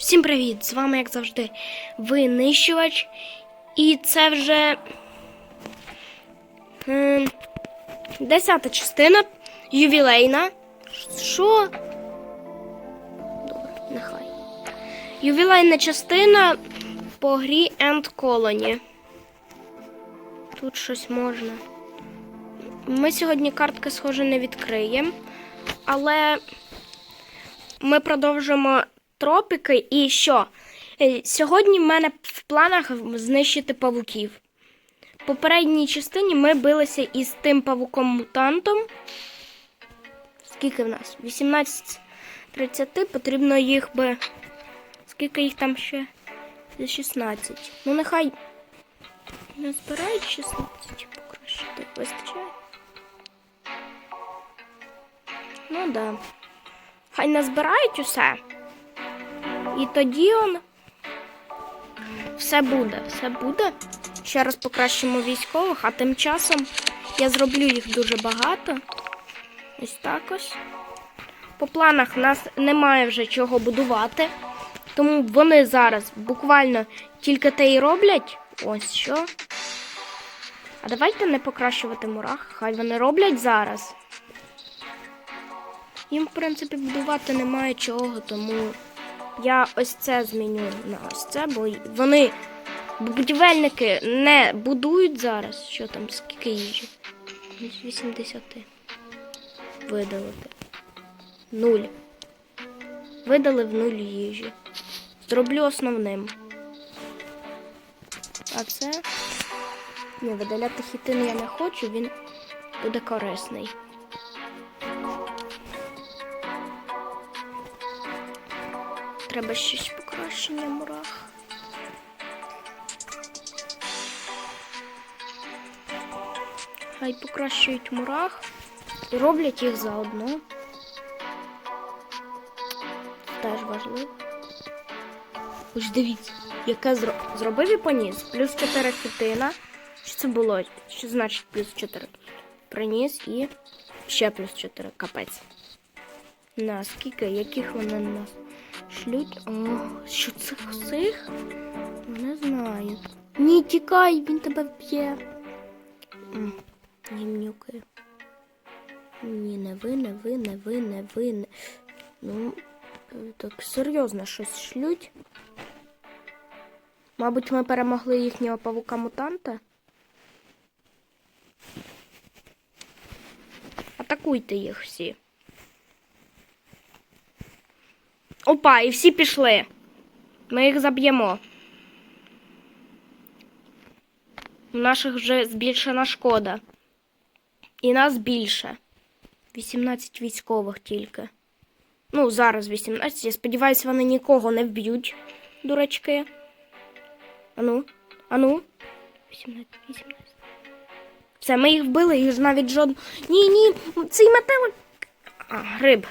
Всім привіт! З вами, як завжди, винищувач. І це вже ем, десята частина ювілейна. Що? Добре, нехай. Ювілейна частина по грі End Colony. Тут щось можна. Ми сьогодні картки, схоже, не відкриємо, але ми продовжимо тропіки. І що? Е, Сьогодні в мене в планах знищити павуків. В попередній частині ми билися із тим павуком-мутантом. Скільки в нас? 18 30. Потрібно їх би. Скільки їх там ще? 16. Ну, нехай не збирають 16 покращити. Вистачає. Ну да. Хай назбирають усе. І тоді он все буде, все буде. Ще раз покращимо військових, а тим часом я зроблю їх дуже багато. Ось так ось. По планах нас немає вже чого будувати. Тому вони зараз буквально тільки те й роблять. Ось що. А давайте не покращувати мурах. Хай вони роблять зараз. Їм, в принципі, будувати немає чого, тому я ось це зміню на ось це, бо вони, будівельники, не будують зараз. Що там, скільки їжі? З 80. Видалити. Нуль. Видалив нуль їжі. Зроблю основним. А це. Ні, видаляти хітин я не хочу, він буде корисний. Треба щось покращення мурах. Хай покращують мурах і роблять їх заодно. Теж важливо. Ось дивіться, яке зро... зробив і поніс. Плюс 4 хітина. Що це було? Що значить плюс 4? Приніс і ще плюс 4. Капець. Наскільки? Яких вони на нас шлють? О, що цих цих? Не знаю. Ні, тікай, він тебе вб'є. М, Гімнюкає. Ні, не ви, не ви, не ви, не ви. Не... Ну, е, так серйозно щось шлють. Мабуть, ми перемогли їхнього павука-мутанта. Атакуйте їх всі. Опа, і всі пішли. Ми їх заб'ємо. У наших вже збільшена шкода. І нас більше. 18 військових тільки. Ну, зараз 18. Я сподіваюся, вони нікого не вб'ють, дурачки. Ану, ану. 18, 18. Все, ми їх вбили, їх навіть жодного. Ні, ні, цей метелик. А, гриб.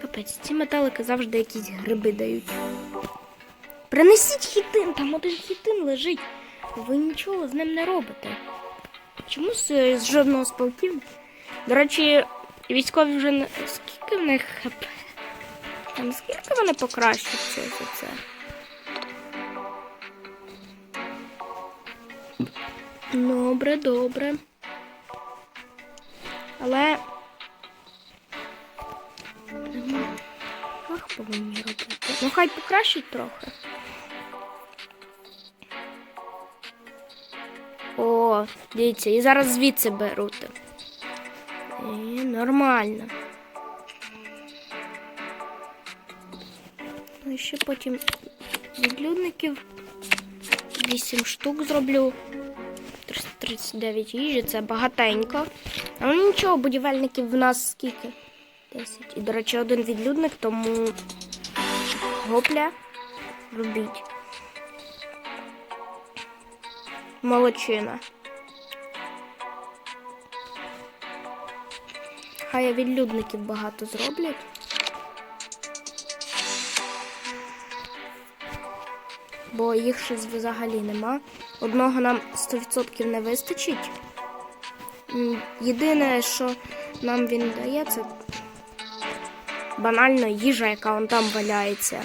Капець, ці метелики завжди якісь гриби дають. Принесіть хітин, там один хітин лежить. Ви нічого з ним не робите. Чому з, з жодного з полків? До речі, військові вже не... скільки в них хп? Там скільки вони покращуються за це? Добре, добре. Але Ах, повинні робити. Ну, хай покращить трохи. О, дивіться, і зараз звідси беруть. І, нормально. Ну, ще потім відлюдників 8 штук зроблю. 339 їжі, це багатенько. Але нічого, будівельників в нас скільки? 10. І, до речі, один відлюдник, тому гопля робіть. Молодчина. Хай відлюдників багато зроблять. Бо їх щось взагалі нема. Одного нам 100% не вистачить. Єдине, що нам він дає, це банально їжа, яка он там валяється.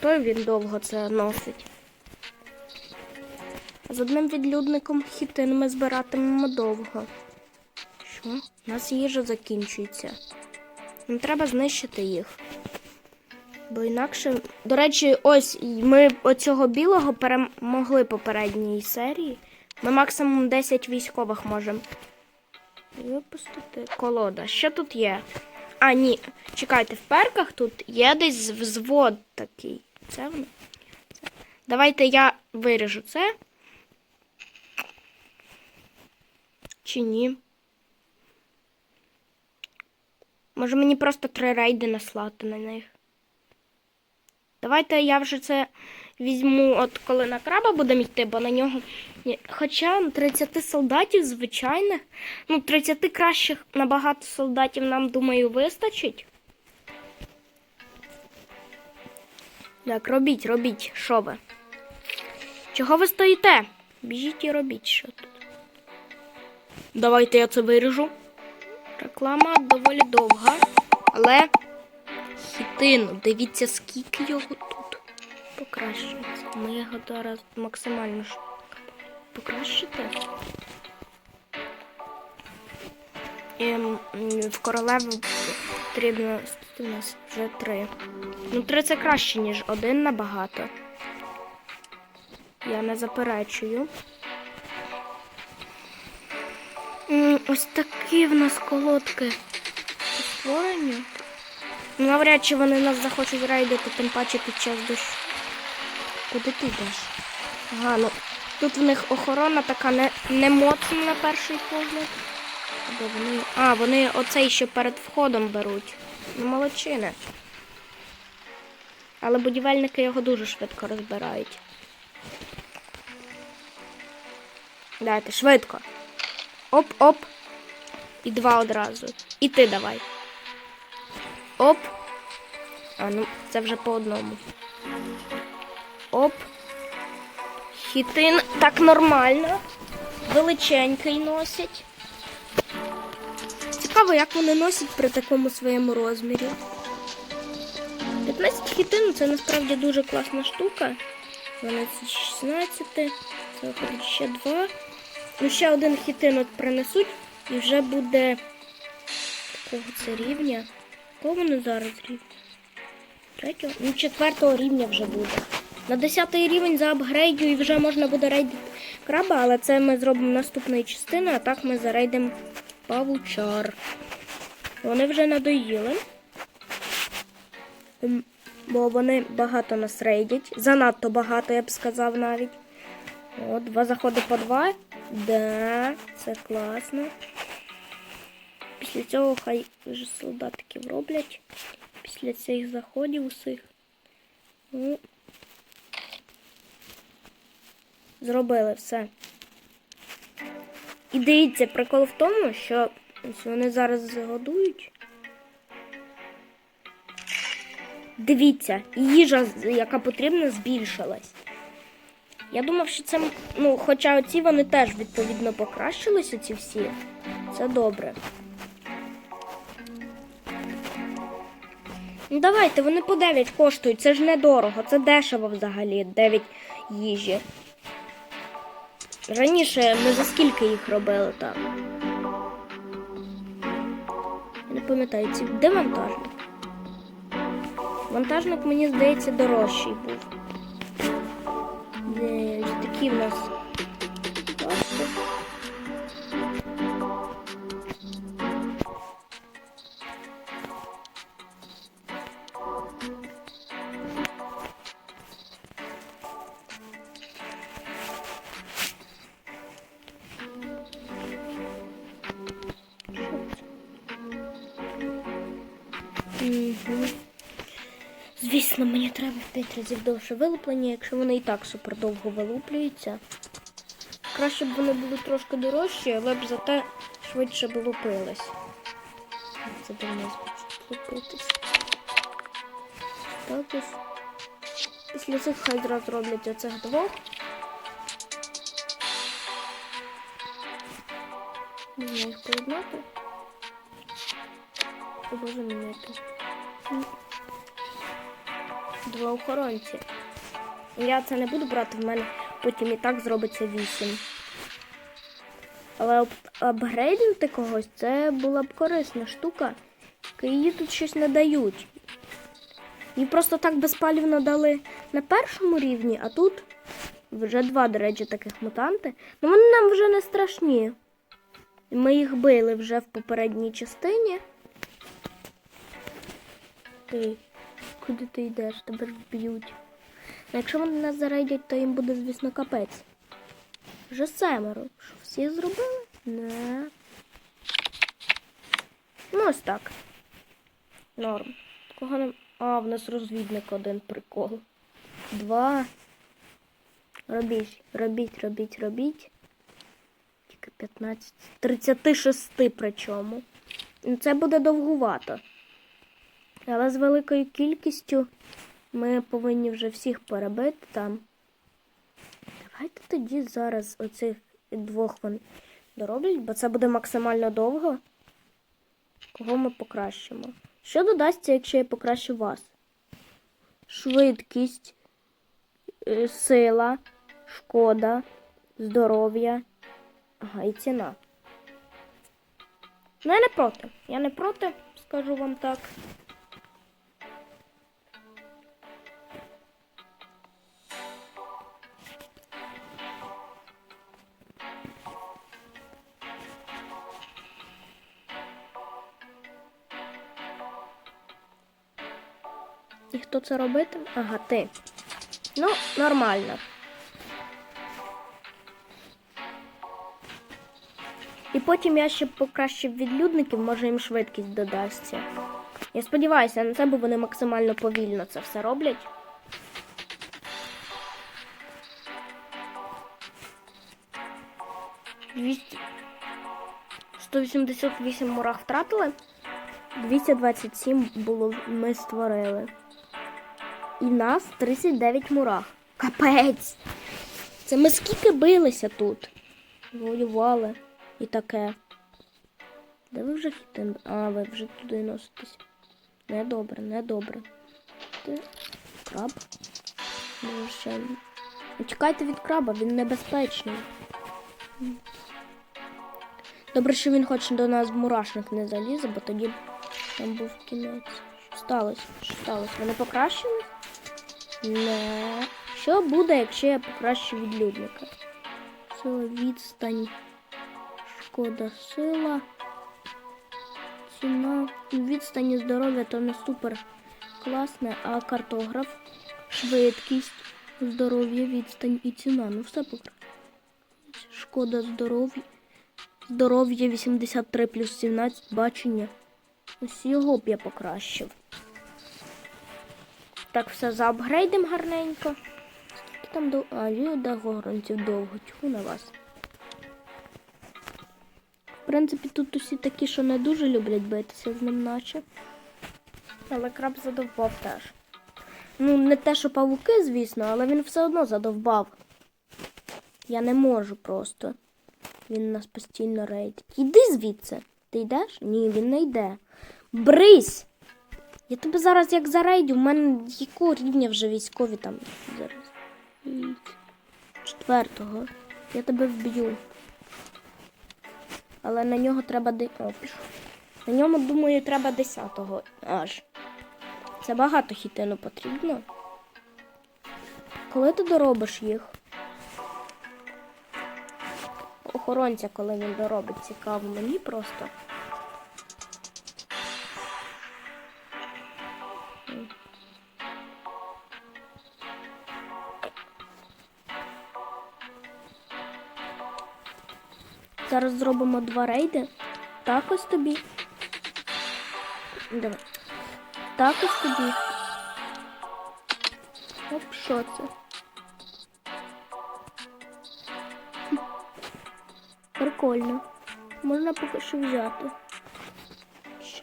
То він довго це носить. З одним відлюдником хітин ми збиратимемо довго. Що? У нас їжа закінчується. Нам треба знищити їх. Бо інакше. До речі, ось ми оцього білого перемогли попередній серії. Ми максимум 10 військових можемо випустити. Колода. Що тут є? А, ні. Чекайте, в перках тут є десь взвод такий. Це воно? Це. Давайте я виріжу це. Чи ні? Може мені просто три рейди наслати на них. Давайте я вже це візьму, от коли на краба будемо йти, бо на нього. Хоча 30 солдатів, звичайних, ну, 30 кращих набагато солдатів нам, думаю, вистачить. Так, робіть, робіть, що ви? Чого ви стоїте? Біжіть і робіть що тут. Давайте я це виріжу. Реклама доволі довга, але хітину, дивіться, скільки його тут покращується. Ми його зараз максимально покращити. М, в королеву потрібно у нас вже три. Ну, три це краще, ніж один набагато. Я не заперечую. Ось такі в нас колодки створені. Ну, Навряд чи вони нас захочуть рейдити, тим паче під час дощу. Куди ти йдеш? Ага, ну тут в них охорона така не, не моцна на перший погляд. Де вони? А, вони оцей ще перед входом беруть. Ну, молодчини. Але будівельники його дуже швидко розбирають. Дайте, швидко. Оп-оп. І два одразу. І ти давай. Оп. А, ну, це вже по одному. Оп. Хітин так нормально. Величенький носять. Цікаво, як вони носять при такому своєму розмірі. 15 хітин це насправді дуже класна штука. 12, 16, це ще два. Ну, ще один хітин от принесуть і вже буде такого це рівня. Кого вони зараз рівня? Третього? Ну, четвертого рівня вже буде. На 10 рівень заапгрейдю і вже можна буде рейдити краба, але це ми зробимо наступної частини, а так ми зарейдимо павучар. Вони вже надоїли. Бо вони багато нас рейдять. Занадто багато, я б сказав навіть. О, два заходи по два. Да, це класно. Після цього хай вже солдатиків роблять. Після цих заходів усіх. Ну, зробили все. І дивіться, прикол в тому, що ось вони зараз загодують. Дивіться, їжа, яка потрібна, збільшилась. Я думав, що це, ну, хоча оці вони теж відповідно покращилися, ці всі. Це добре. Ну давайте, вони по 9 коштують, це ж недорого, це дешево взагалі, 9 їжі. Раніше ми за скільки їх робили так? Я не пам'ятаю, ці де вантажник? Вантажник, мені здається, дорожчий був. Де такі в нас. Треба в 5 разів довше вилуплення, якщо вони і так супер довго вилуплюються. Краще б вони були трошки дорожчі, але б зате швидше б лупились. Це до нас лупитись. Так ось. Після цих хай зразу роблять оцих двох. Можна їх поєднати. Або замінити. Два охоронці. Я це не буду брати, в мене потім і так зробиться вісім. Але ап- апгрейднути когось це була б корисна штука. Її тут щось не дають. Її просто так безпалівно дали на першому рівні, а тут вже два, до речі, таких мутанти. Ну вони нам вже не страшні. Ми їх били вже в попередній частині. Куди ти йдеш? Тебе ж вб'ють. Якщо вони нас зарейдять, то їм буде, звісно, капець. Вже семеро. Що всі зробили? Не. Ну, ось так. Норм. Кого не. А, в нас розвідник один прикол. Два. Робіть, робіть, робіть, робіть. Тільки 15. 36 причому. Ну, Це буде довгувато. Але з великою кількістю ми повинні вже всіх перебити там. Давайте тоді зараз оцих двох вони дороблять, бо це буде максимально довго. Кого ми покращимо? Що додасться, якщо я покращу вас? Швидкість, е, сила, шкода, здоров'я. Ага, і ціна. Ну, я не проти. Я не проти, скажу вам так. І хто це робитиме? Ага, ти. Ну, нормально. І потім я ще покращив відлюдників, може їм швидкість додасться. Я сподіваюся на це, бо вони максимально повільно це все роблять. Двісті... 188 мурах втратили. 227 було ми створили. І нас 39 мурах. Капець! Це ми скільки билися тут? Воювали і таке. Де ви вже хітин? А, ви вже туди носитесь. Недобре, недобре. Ти краб? Може ще. Ну, від краба, він небезпечний. Добре, що він хоч до нас в мурашник не залізе, бо тоді там був кінець. Що? Що сталося? Вони покращили? Не. Що буде, якщо я покращу відлюдника? Сила відстань. Шкода сила. Ціна. Відстань і здоров'я то не супер класне, а картограф, швидкість, здоров'я, відстань і ціна. Ну все покраще. Шкода здоров'я. Здоров'я 83 плюс 17, бачення. Ось його б я покращив. Так, все заапгрейдим гарненько. Скільки там до. А, до горонців довго. Тьху на вас. В принципі, тут усі такі, що не дуже люблять битися з ним, наче. Але краб задовбав теж. Ну, не те, що павуки, звісно, але він все одно задовбав. Я не можу просто. Він нас постійно рейдить. Іди звідси. Ти йдеш? Ні, він не йде. Брись! Я тебе зараз як зарейдю, в мене якого рівня вже військові там зараз. Четвертого. Я тебе вб'ю. Але на нього треба де. О. На ньому, думаю, треба десятого аж. Це багато хітину потрібно. Коли ти доробиш їх? Охоронця, коли він доробить, цікаво мені просто. Зараз зробимо два рейди. Так ось тобі. Давай. Так ось тобі. Оп, що це? Прикольно. Можна поки що взяти.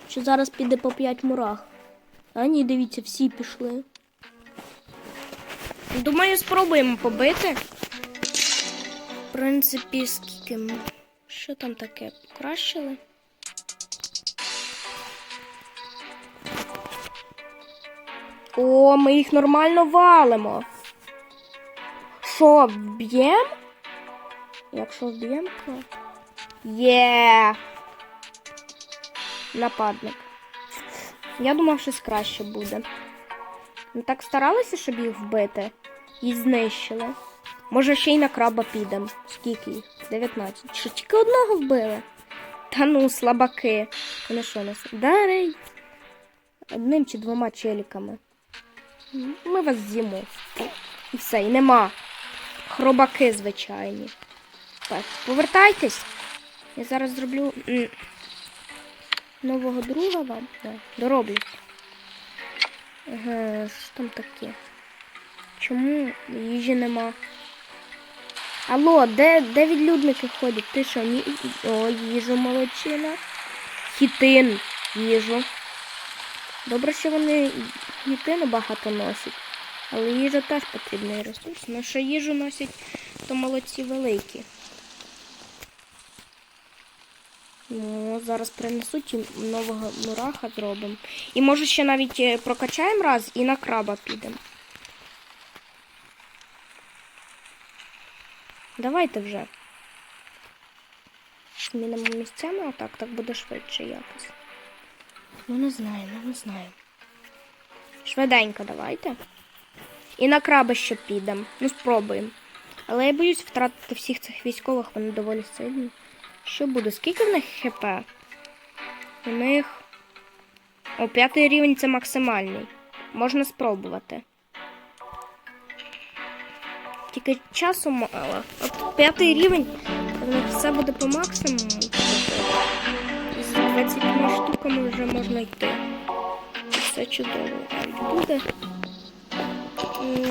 Чи зараз піде по 5 мурах? А ні, дивіться, всі пішли. Думаю, спробуємо побити. В принципі, скільки. Що там таке? Покращили? О, ми їх нормально валимо. Що, вб'єм? Якщо вб'єм, то. Є. Нападник. Я думав, щось краще буде. Ми так старалися, щоб їх вбити. І знищили. Може, ще й на краба підемо. Скільки їх? 19. Що тільки одного вбили? Та ну, слабаки. Вони що нас? Дарей. Одним чи двома челіками. Ми вас з'їмо. І все, і нема. Хробаки звичайні. Так, повертайтесь. Я зараз зроблю нового друга вам. Да, дороблю. Ага, що там таке? Чому їжі нема? Алло, де, де відлюдники ходять? Ти що, ні? О, їжу молодчина. Хітин їжу. Добре, що вони хітину багато носять. Але їжа теж потрібний ресурс. Ну, що їжу носять, то молодці великі. Ну, зараз принесуть і нового мураха зробимо. І може ще навіть е, прокачаємо раз і на краба підемо. Давайте вже. Змінимо місцями, а так, так буде швидше якось. Ну, не знаю, ну не знаю. Швиденько давайте. І на краби ще підемо. Ну, спробуємо. Але я боюсь втратити всіх цих військових, вони доволі сильні. Що буде? Скільки в них хп? У них. О, п'ятий рівень це максимальний. Можна спробувати. Тільки часу мало. От п'ятий рівень, все буде по максимуму. З 20 штуками вже можна йти. Все чудово. Буде.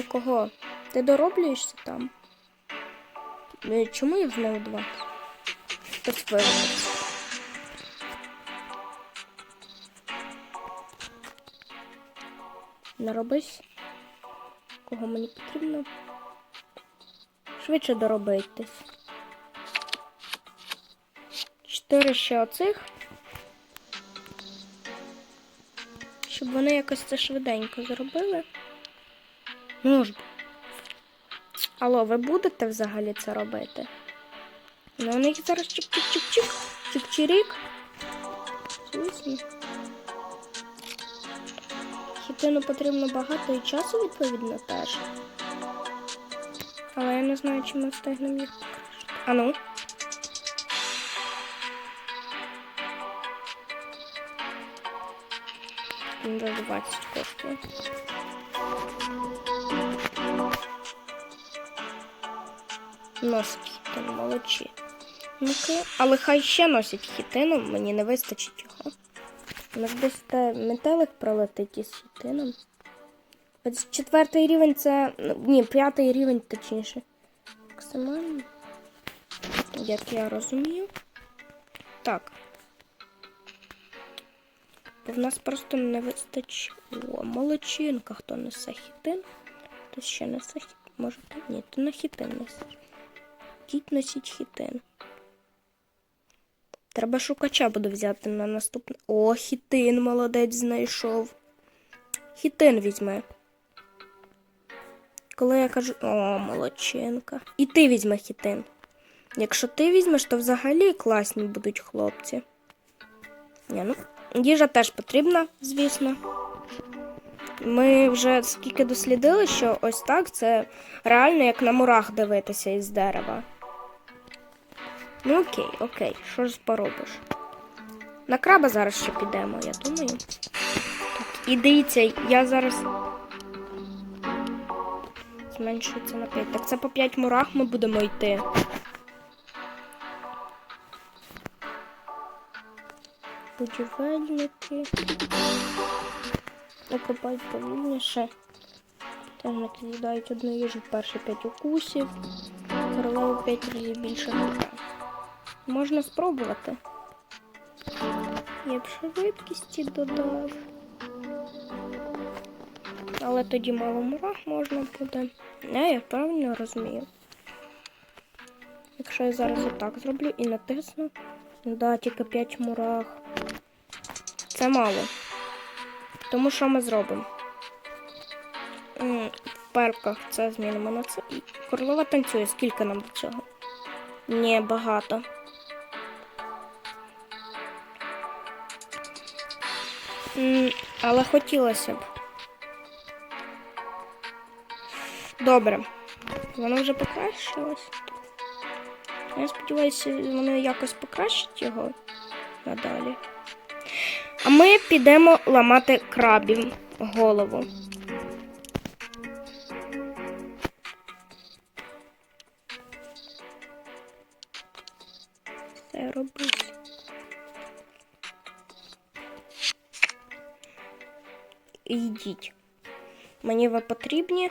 Кого? Ти дороблюєшся там? Е, Чому їх знову два? Хтось виробився. Не робись. Кого мені потрібно? Швидше доробитись. Чотири ще оцих. Щоб вони якось це швиденько зробили. Ну ж. Алло, ви будете взагалі це робити? Ну, у них зараз чик-чик-чик-чик. Чик-чирік. Хітину потрібно багато і часу, відповідно, теж. Але я не знаю, чи ми встигнемо їх. А ну. Він 20 коштує. Носить хітину, молодці. Ну-ка, але хай ще носять хітину, мені не вистачить його. У нас десь те метелик пролетить із хітином. Четвертий рівень це. ну, Ні, п'ятий рівень точніше. Максимально. Як я розумію. Так. Бо в нас просто не вистачить. О, молодчинка, хто несе хітин. Хто ще несе хітин. Може, ти? Ні, ти на хітин несеш. Кіть носіть хітин. Треба шукача буду взяти на наступне. О, хітин молодець знайшов. Хітин візьме. Коли я кажу, о, молодчинка. І ти візьме хітин. Якщо ти візьмеш, то взагалі класні будуть хлопці. Ні, ну, їжа теж потрібна, звісно. Ми вже скільки дослідили, що ось так це реально як на мурах дивитися із дерева. Ну окей, окей, що ж поробиш? На краба зараз ще підемо, я думаю. Так, і дивіться, я зараз. Зменшується на 5. Так це по 5 мурах ми будемо йти. Будівельники. Окопають повільніше. Теж накидають одну їжу перші 5 укусів. Королеву 5 разів більше хп. Можна спробувати. Я б швидкісті додав. Але тоді мало мурах можна буде. Не, я правильно розумію. Якщо я зараз отак зроблю і натисну. Да, тільки 5 мурах. Це мало. Тому що ми зробимо? В парках це змінимо на це. Корлова танцює. Скільки нам до цього? Ні, багато. Але хотілося б. Добре. Воно вже покращилось. Я сподіваюся, воно якось покращить його надалі. А ми підемо ламати крабів голову. Все робить. Йдіть. Мені ви потрібні.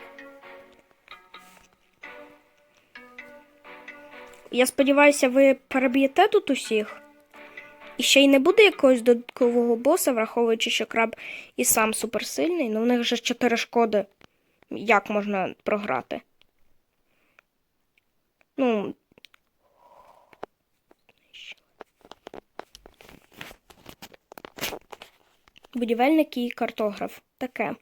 Я сподіваюся, ви переб'єте тут усіх. І ще й не буде якогось додаткового боса, враховуючи, що краб і сам суперсильний, ну в них вже 4 шкоди. Як можна програти? Ну. Будівельник і картограф. Таке.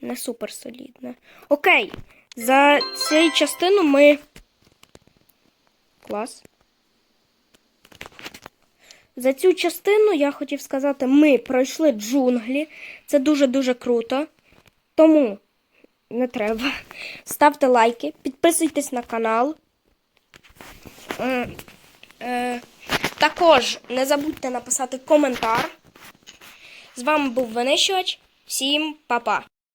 Не суперсолідне. Окей. За цю частину ми. Клас. За цю частину я хотів сказати, ми пройшли джунглі. Це дуже-дуже круто. Тому не треба. Ставте лайки, підписуйтесь на канал. Е, е, також не забудьте написати коментар. З вами був Винищувач. Всім па-па!